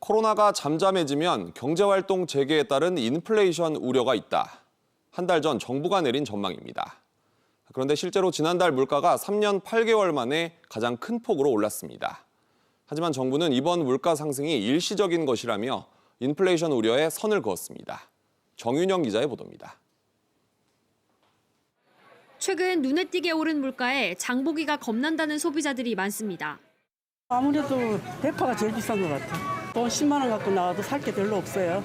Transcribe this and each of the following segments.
코로나가 잠잠해지면 경제활동 재개에 따른 인플레이션 우려가 있다. 한 달 전 정부가 내린 전망입니다. 그런데 실제로 지난달 물가가 3년 8개월 만에 가장 큰 폭으로 올랐습니다. 하지만 정부는 이번 물가 상승이 일시적인 것이라며 인플레이션 우려에 선을 그었습니다. 정윤영 기자의 보도입니다. 최근 눈에 띄게 오른 물가에 장보기가 겁난다는 소비자들이 많습니다. 아무래도 대파가 제일 비싼 것 같아. 돈 10만 원 갖고 나와도 살 게 별로 없어요.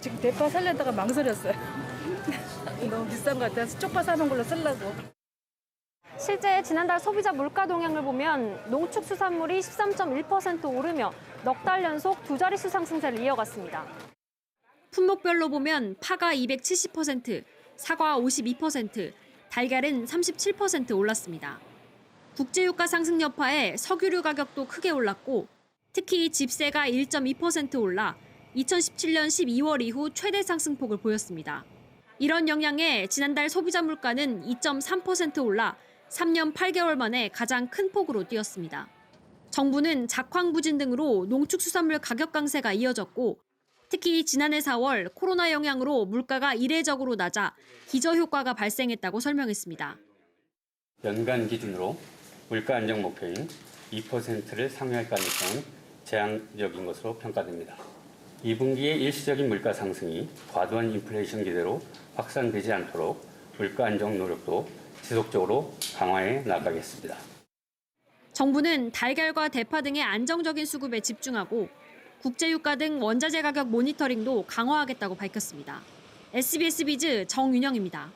지금 대파 살려다가 망설였어요. 너무 비싼 것 같아서 쪽파 사는 걸로 쓰려고. 실제 지난달 소비자 물가 동향을 보면 농축수산물이 13.1% 오르며 넉 달 연속 두 자릿수 상승세를 이어갔습니다. 품목별로 보면 파가 270%, 사과 52%, 달걀은 37% 올랐습니다. 국제유가 상승 여파에 석유류 가격도 크게 올랐고 특히 집세가 1.2% 올라 2017년 12월 이후 최대 상승폭을 보였습니다. 이런 영향에 지난달 소비자 물가는 2.3% 올라 3년 8개월 만에 가장 큰 폭으로 뛰었습니다. 정부는 작황 부진 등으로 농축수산물 가격 강세가 이어졌고 특히 지난해 4월 코로나 영향으로 물가가 이례적으로 낮아 기저 효과가 발생했다고 설명했습니다. 연간 기준으로 물가 안정 목표인 2%를 상회할 가능성은 제한적인 것으로 평가됩니다. 2분기의 일시적인 물가 상승이 과도한 인플레이션 기대로 확산되지 않도록 물가 안정 노력도 지속적으로 강화해 나가겠습니다. 정부는 달걀과 대파 등의 안정적인 수급에 집중하고 국제유가 등 원자재 가격 모니터링도 강화하겠다고 밝혔습니다. SBS 비즈 정윤영입니다.